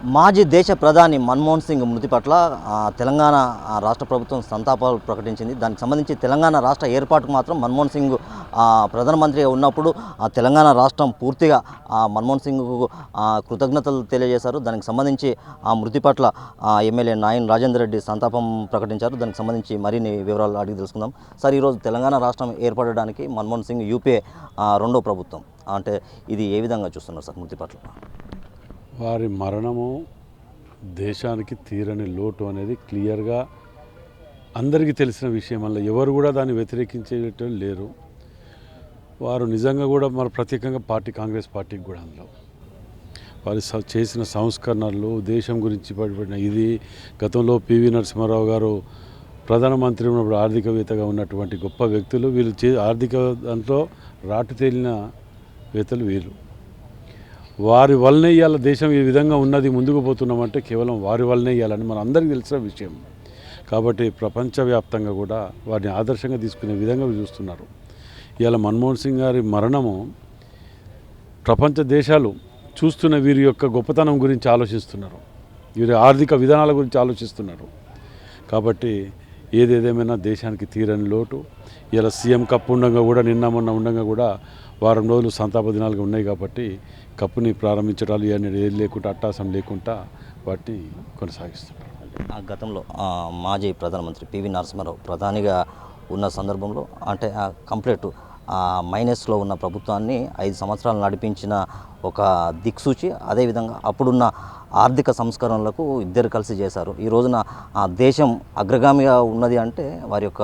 మాజీ దేశ ప్రధాని మన్మోహన్ సింగ్ మృతి పట్ల తెలంగాణ రాష్ట్ర ప్రభుత్వం సంతాపాలు ప్రకటించింది. దానికి సంబంధించి తెలంగాణ రాష్ట్ర ఏర్పాటుకు మాత్రం మన్మోహన్ సింగ్ ప్రధానమంత్రిగా ఉన్నప్పుడు ఆ తెలంగాణ రాష్ట్రం పూర్తిగా ఆ, మన్మోహన్ సింగ్కు కృతజ్ఞతలు తెలియజేశారు. దానికి సంబంధించి ఆ మృతి పట్ల ఎమ్మెల్యే నాయన్ రాజేందర్ రెడ్డి సంతాపం ప్రకటించారు. దానికి సంబంధించి మరిన్ని వివరాలు అడిగి తెలుసుకుందాం. సార్ ఈరోజు తెలంగాణ రాష్ట్రం ఏర్పడడానికి మన్మోహన్ సింగ్ యూపీఏ రెండో ప్రభుత్వం. అంటే ఇది ఏ విధంగా చూస్తున్నారు సార్ మృతి పట్ల? వారి మరణము దేశానికి తీరని లోటు అనేది క్లియర్గా అందరికీ తెలిసిన విషయం వల్ల ఎవరు కూడా దాన్ని వ్యతిరేకించేటం లేరు. వారు నిజంగా కూడా మరి ప్రత్యేకంగా పార్టీ కాంగ్రెస్ పార్టీకి కూడా అందులో. వారు స- చేసిన సంస్కరణలు దేశం గురించి పడిపడిన ఇది గతంలో పివి నరసింహారావు గారు ప్రధానమంత్రి ఉన్నప్పుడు ఆర్థికవేత్తగా ఉన్నటువంటి గొప్ప వ్యక్తులు వీళ్ళు చే ఆర్థిక దాంట్లో రాటు తేలిన వేత్తలు వీళ్ళు వారి వల్లనే ఇవాళ దేశం ఈ విధంగా ఉన్నది ముందుకు పోతున్నామంటే కేవలం వారి వల్లనే ఇవ్వాలని మన అందరికీ తెలిసిన విషయం. కాబట్టి ప్రపంచవ్యాప్తంగా కూడా వారిని ఆదర్శంగా తీసుకునే విధంగా చూస్తున్నారు. ఇవాళ మన్మోహన్ సింగ్ గారి మరణము ప్రపంచ దేశాలు చూస్తున్న వీరి యొక్క గొప్పతనం గురించి ఆలోచిస్తున్నారు. వీరి ఆర్థిక విధానాల గురించి ఆలోచిస్తున్నారు. కాబట్టి ఏదేదేమైనా దేశానికి తీరని లోటు ఇలా సీఎం కప్ ఉండగా కూడా నిన్న మొన్న ఉండగా కూడా వారం రోజులు సంతాప దినాలుగా ఉన్నాయి కాబట్టి కప్పుని ప్రారంభించడాలు ఇవన్నీ ఏది లేకుండా అట్టాసం లేకుండా వాటిని కొనసాగిస్తున్నారు. ఆ గతంలో మాజీ ప్రధానమంత్రి పివి నరసింహారావు ప్రధానిగా ఉన్న సందర్భంలో అంటే ఆ కంప్లీట్ ఆ మైనస్లో ఉన్న ప్రభుత్వాన్ని ఐదు సంవత్సరాలు నడిపించిన ఒక దిక్సూచి అదేవిధంగా అప్పుడున్న ఆర్థిక సంస్కరణలకు ఇద్దరు కలిసి చేశారు. ఈ రోజున ఆ దేశం అగ్రగామిగా ఉన్నది అంటే వారి యొక్క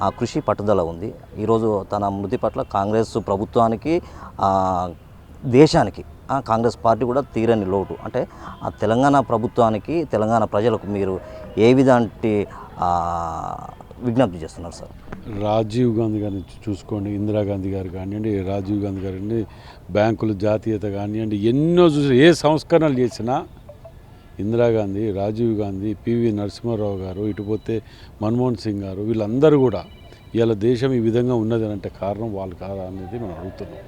ఆ కృషి పట్టుదల ఉంది. ఈరోజు తన మృతి పట్ల కాంగ్రెస్ ప్రభుత్వానికి దేశానికి ఆ, కాంగ్రెస్ పార్టీ కూడా తీరని లోటు. అంటే ఆ తెలంగాణ ప్రభుత్వానికి తెలంగాణ ప్రజలకు మీరు ఏ విధంటి విజ్ఞప్తి చేస్తున్నారు సార్? రాజీవ్ గాంధీ గారిని చూసుకోండి ఇందిరాగాంధీ గారు కానివ్వండి రాజీవ్ గాంధీ గారిని బ్యాంకులు జాతీయత కానివ్వండి ఎన్నో చూసి ఏ సంస్కరణలు చేసినా ఇందిరాగాంధీ రాజీవ్ గాంధీ పివి నరసింహారావు గారు ఇటుపోతే మన్మోహన్ సింగ్ గారు వీళ్ళందరూ కూడా ఇవాళ దేశం ఈ విధంగా ఉన్నది అని అంటే కారణం వాళ్ళు కాదా అనేది మనం అడుగుతున్నాం.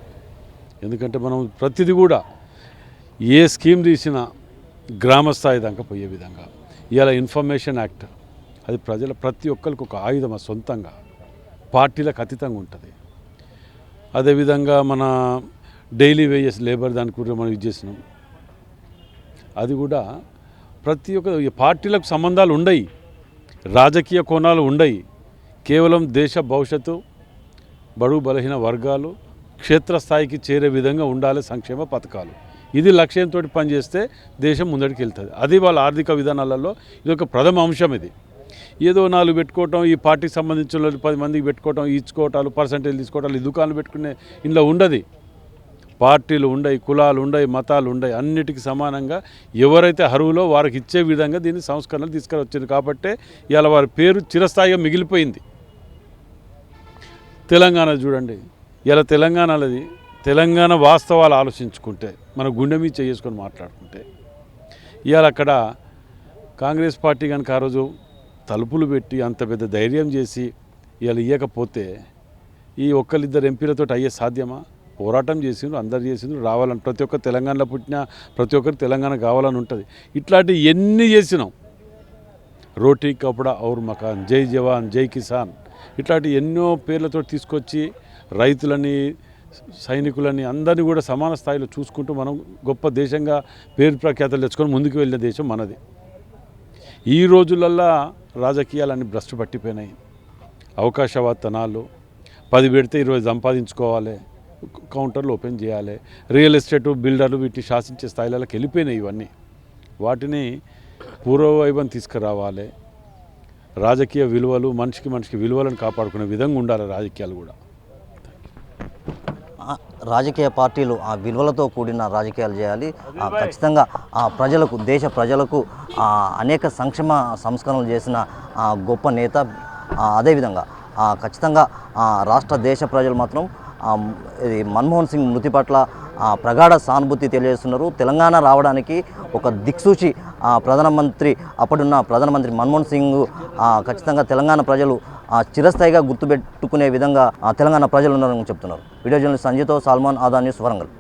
ఎందుకంటే మనం ప్రతిదీ కూడా ఏ స్కీమ్ తీసినా గ్రామ స్థాయి దాకా పోయే విధంగా. ఇవాళ ఇన్ఫర్మేషన్ యాక్ట్ అది ప్రజల ప్రతి ఒక్కరికి ఒక ఆయుధం సొంతంగా పార్టీలకు అతీతంగా ఉంటుంది. అదేవిధంగా మన డైలీ వేజెస్ లేబర్ దానికి కూడా మనం ఇది చేసినాం. అది కూడా ప్రతి ఒక్క పార్టీలకు సంబంధాలు ఉండయి రాజకీయ కోణాలు ఉండయి. కేవలం దేశ భవిష్యత్తు బడుగు బలహీన వర్గాలు క్షేత్రస్థాయికి చేరే విధంగా ఉండాలి సంక్షేమ పథకాలు. ఇది లక్ష్యంతో పనిచేస్తే దేశం ముందడికి వెళ్తుంది. అది వాళ్ళ ఆర్థిక విధానాలలో ఇది ఒక ప్రథమ అంశం ఇది. ఏదో నాలుగు పెట్టుకోవటం ఈ పార్టీకి సంబంధించిన పది మందికి పెట్టుకోవటం ఇచ్చుకోవటాలు పర్సంటేజ్ తీసుకోవటాలు ఈ దుకాణాలు పెట్టుకునే ఇంట్లో ఉండదు. పార్టీలు ఉండయి కులాలు ఉండయి మతాలు ఉండయి అన్నిటికీ సమానంగా ఎవరైతే అర్హులో వారికి ఇచ్చే విధంగా దీన్ని సంస్కరణలు తీసుకురొచ్చింది కాబట్టే ఇవాళ వారి పేరు చిరస్థాయిగా మిగిలిపోయింది. తెలంగాణ చూడండి ఇలా తెలంగాణలది తెలంగాణ వాస్తవాలు ఆలోచించుకుంటే మన గుండె మీద చేసుకొని మాట్లాడుకుంటే ఇవాళ అక్కడ కాంగ్రెస్ పార్టీ కనుక ఆ రోజు తలుపులు పెట్టి అంత పెద్ద ధైర్యం చేసి ఇవాళ ఇవ్వకపోతే ఈ ఒక్కరిద్దరు ఎంపీలతో అయ్యే సాధ్యమా? పోరాటం చేసిండ్రు అందరు చేసిండ్రు రావాలని. ప్రతి ఒక్క తెలంగాణలో పుట్టిన ప్రతి ఒక్కరు తెలంగాణ కావాలని ఉంటుంది. ఇట్లాంటి ఎన్ని చేసినాం? రోటీ కపడా ఔర్ మకాన్ జై జవాన్ జై కిసాన్. ఇట్లాంటి ఎన్నో పేర్లతో తీసుకొచ్చి రైతులని సైనికులని అందరినీ కూడా సమాన స్థాయిలో చూసుకుంటూ మనం గొప్ప దేశంగా పేరు ప్రఖ్యాతలు తెచ్చుకొని ముందుకు వెళ్ళిన దేశం మనది. ఈ రోజులల్లా రాజకీయాలన్నీ భ్రష్టు పట్టిపోయినాయి. అవకాశవాదతనాలు పది పెడితే ఇరవై సంపాదించుకోవాలి. కౌంటర్లు ఓపెన్ చేయాలి. రియల్ ఎస్టేట్ బిల్డర్లు వీటిని శాసించే స్థాయిలకి వెళ్ళిపోయినాయి ఇవన్నీ. వాటిని పూర్వవైభవం తీసుకురావాలి. రాజకీయ విలువలు మనిషికి మనిషికి విలువలను కాపాడుకునే విధంగా ఉండాలి రాజకీయాలు కూడా. రాజకీయ పార్టీలు ఆ విలువలతో కూడిన రాజకీయాలు చేయాలి. ఆ ఖచ్చితంగా ఆ ప్రజలకు దేశ ప్రజలకు అనేక సంక్షేమ సంస్కరణలు చేసిన ఆ గొప్ప నేత అదేవిధంగా ఆ ఖచ్చితంగా ఆ రాష్ట్ర దేశ ప్రజలు మాత్రం ఇది మన్మోహన్ సింగ్ మృతి పట్ల ఆ ప్రగాఢ సానుభూతి తెలియజేస్తున్నారు. తెలంగాణ రావడానికి ఒక దిక్సూచి ఆ ప్రధానమంత్రి అప్పుడున్న ప్రధానమంత్రి మన్మోహన్ సింగ్ ఖచ్చితంగా తెలంగాణ ప్రజలు చిరస్థాయిగా గుర్తుపెట్టుకునే విధంగా తెలంగాణ ప్రజలు ఉన్నారని చెప్తున్నారు. వీడియో జర్నలిస్ట్ సంజయ్తో సాల్మాన్ ఆదా న్యూస్ వరంగల్.